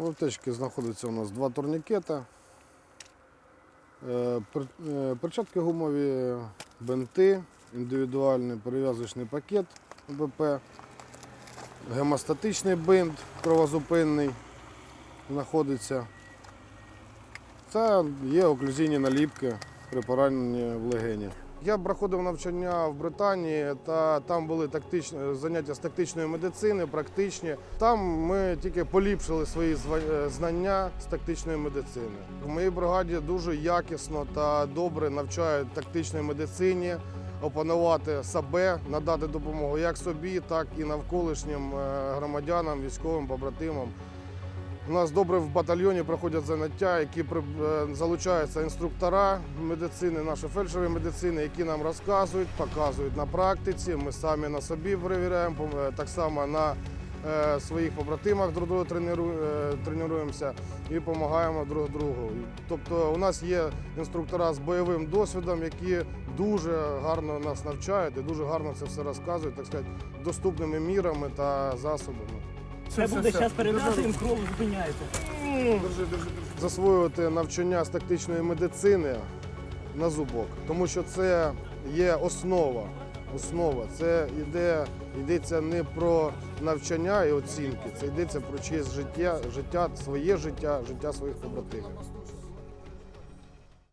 У аптечці знаходиться у нас два турнікета, е, е, перчатки гумові, бинти, індивідуальний перев'язочний пакет БП, гемостатичний бинт кровозупинний знаходиться. Та є оклюзійні наліпки при пораненні в легені. Я проходив навчання в Британії, та там були тактичні заняття з тактичної медицини, практичні. Там ми тільки поліпшили свої е, знання з тактичної медицини. В моїй бригаді дуже якісно та добре навчають тактичній медицині, опанувати себе, надати допомогу як собі, так і навколишнім е, громадянам, військовим побратимам. У нас добре в батальйоні проходять заняття, які е, залучаються інструктора медицини, наші фельдшери медицини, які нам розказують, показують на практиці. Ми самі на собі перевіряємо, е, так само на е, своїх побратимах друг друга тренуємося і допомагаємо друг другу. Тобто у нас є інструктора з бойовим досвідом, які дуже гарно нас навчають і дуже гарно це все розказують, так сказати, доступними мірами та засобами. Це буде зараз їм кров зупиняється. засвоювати навчання з тактичної медицини на зубок, тому що це є основа. Основа це йде, йдеться не про навчання і оцінки, це йдеться про чиєсь життя, життя, своє життя, життя своїх побратимів.